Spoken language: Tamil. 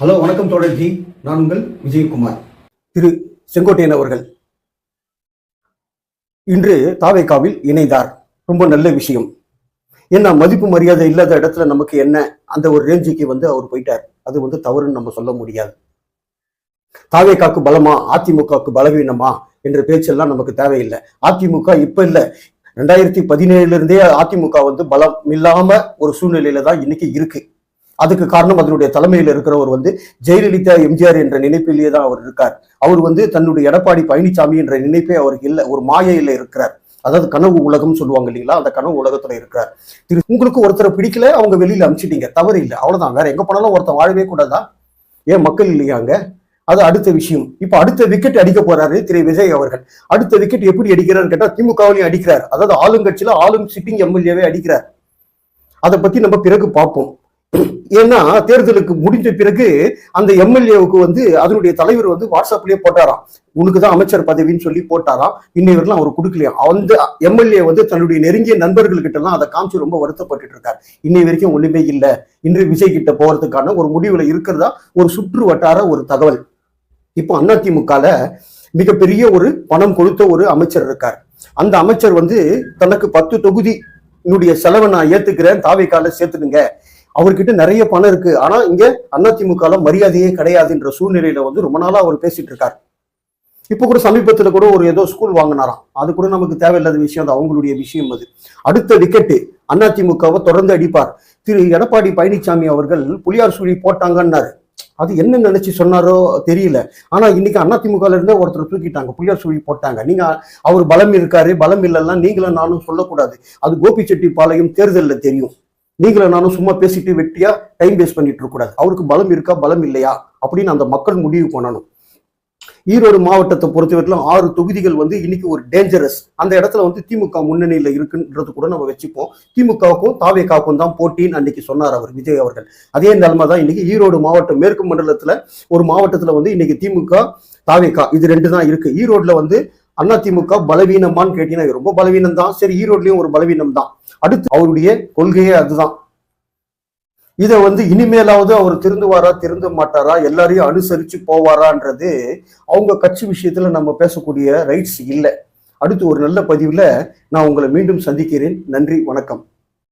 ஹலோ வணக்கம் தோழர்ஜி நான் உங்கள் விஜயகுமார். திரு செங்கோட்டையன் அவர்கள். இன்று தாவேக்காவில் இணைந்தார். ரொம்ப நல்ல விஷயம். ஏன்னா மதிப்பு மரியாதை இல்லாத இடத்துல நமக்கு என்ன அந்த ஒரு ரேஞ்சுக்கு வந்து அவர் போயிட்டார். அது வந்து தவறுன்னு நம்ம சொல்ல முடியாது. தாவேக்காக்கு பலமா அதிமுகவுக்கு பலவீனமா என்ற பேச்செல்லாம் நமக்கு தேவையில்லை. அதிமுக இப்ப இல்ல. ரெண்டாயிரத்தி பதினேழுல இருந்தே அதிமுக வந்து பலம் இல்லாம ஒரு சூழ்நிலையில தான் இன்னைக்கு இருக்கு. அதுக்கு காரணம் அதனுடைய தலைமையில் இருக்கிறவர் வந்து ஜெயலலிதா எம்ஜிஆர் என்ற நினைப்பிலேயே தான் அவர் இருக்கார். அவர் வந்து தன்னுடைய எடப்பாடி பழனிசாமி என்ற நினைப்பே அவருக்கு இல்லை ஒரு மாயையில் இருக்கிறார். அதாவது கனவு உலகம் சொல்லுவாங்க இல்லைங்களா? அந்த கனவு உலகத்துல இருக்கிறார். திரு உங்களுக்கு ஒருத்தரை பிடிக்கல அவங்க வெளியில அனுப்பிச்சிட்டீங்க தவறு இல்லை. அவ்வளவுதான். வேற எங்க போனாலும் ஒருத்தன் வாழவே கூடாதா? ஏன் மக்கள் இல்லையாங்க அது அடுத்த விஷயம். இப்ப அடுத்த விக்கெட் அடிக்க போறாரு திரு விஜய் அவர்கள். அடுத்த விக்கெட் எப்படி அடிக்கிறாருன்னு கேட்டா திமுகவிலையும் அடிக்கிறார். அதாவது ஆளுங்கட்சியில ஆளும் சிட்டிங் எம்எல்ஏவே அடிக்கிறார். அதை பத்தி நம்ம பிறகு பார்ப்போம். ஏன்னா தேர்தலுக்கு முடிஞ்ச பிறகு அந்த எம்எல்ஏவுக்கு வந்து அதனுடைய தலைவர் வந்து வாட்ஸ்அப்லயே போட்டாராம். உனக்கு தான் அமைச்சர் பதவின்னு சொல்லி போட்டாராம். இன்னை வரைக்கும் அவர் கொடுக்கலையா? அந்த எம்எல்ஏ வந்து தன்னுடைய நெருங்கிய நண்பர்கள்கிட்ட எல்லாம் அதை காமிச்சு ரொம்ப வருத்தப்பட்டு இருக்கார். இன்னை வரைக்கும் ஒண்ணுமே இல்லை. இன்று விஜய் கிட்ட போறதுக்கான ஒரு முடிவுல இருக்கிறதா? ஒரு சுற்று வட்டார ஒரு தகவல். இப்போ அதிமுகல மிகப்பெரிய ஒரு பணம் கொடுத்த ஒரு அமைச்சர் இருக்கார். அந்த அமைச்சர் வந்து தனக்கு பத்து தொகுதி என்னுடைய செலவை நான் ஏத்துக்கிறேன் தாவைக்கால சேர்த்துடுங்க அவர்கிட்ட நிறைய பணம் இருக்கு. ஆனா இங்க அதிமுக மரியாதையே கிடையாதுன்ற சூழ்நிலையில வந்து ரொம்ப நாளா அவர் பேசிட்டு இருக்காரு இப்ப கூட சமீபத்துல கூட ஒரு ஏதோ ஸ்கூல் வாங்கினாராம். அது கூட நமக்கு தேவையில்லாத விஷயம். அது அவங்களுடைய விஷயம் அது. அடுத்த விக்கெட்டு அதிமுகவை தொடர்ந்து அடிப்பார். திரு எடப்பாடி பழனிசாமி அவர்கள் புலியார் சுழி போட்டாங்கன்னாரு. அது என்ன நினைச்சு சொன்னாரோ தெரியல. ஆனா இன்னைக்கு அதிமுகல இருந்தே ஒருத்தர் தூக்கிட்டாங்க. புலியார் சுழி போட்டாங்க. நீங்க அவர் பலம் இருக்காரு. பலம் இல்லைன்னா நீங்களும் நானும் சொல்லக்கூடாது. அது கோபிச்செட்டிப்பாளையம் தேர்தலில் தெரியும். நீங்களும் நானும் சும்மா பேசிட்டு வெட்டியா டைம் வேஸ்ட் பண்ணிட்டு இருக்கக்கூடாது அவருக்கு பலம் இருக்கா பலம் இல்லையா? அப்படின்னு அந்த மக்கள் முடிவு பண்ணணும். ஈரோடு மாவட்டத்தை பொறுத்தவரைக்கும் ஆறு தொகுதிகள் வந்து இன்னைக்கு ஒரு டேஞ்சரஸ் அந்த இடத்துல வந்து திமுக முன்னணியில இருக்குன்றது கூட நம்ம வச்சுப்போம். திமுகவுக்கும் தாவேக்காவுக்கும் தான் போட்டின்னு அன்னைக்கு சொன்னார் அவர் விஜய் அவர்கள். அதே நிலைமை தான் இன்னைக்கு ஈரோடு மாவட்டம் மேற்கு மண்டலத்துல ஒரு மாவட்டத்துல வந்து இன்னைக்கு திமுக தாவேக்கா இது ரெண்டு தான் இருக்கு. ஈரோட்ல வந்து அதிமுக பலவீனமான்னு கேட்டீங்கன்னா ரொம்ப பலவீனம் தான் சரி ஈரோட்லயும் ஒரு பலவீனம் தான் அடுத்து அவருடைய கொள்கையே அதுதான். இதை வந்து இனிமேலாவது அவர் திருந்துவாரா திருந்த மாட்டாரா எல்லாரையும் அனுசரிச்சு போவாரான்றது அவங்க கட்சி விஷயத்துல நம்ம பேசக்கூடிய ரைட்ஸ் இல்லை. அடுத்து ஒரு நல்ல பதிவுல நான் உங்களை மீண்டும் சந்திக்கிறேன். நன்றி வணக்கம்.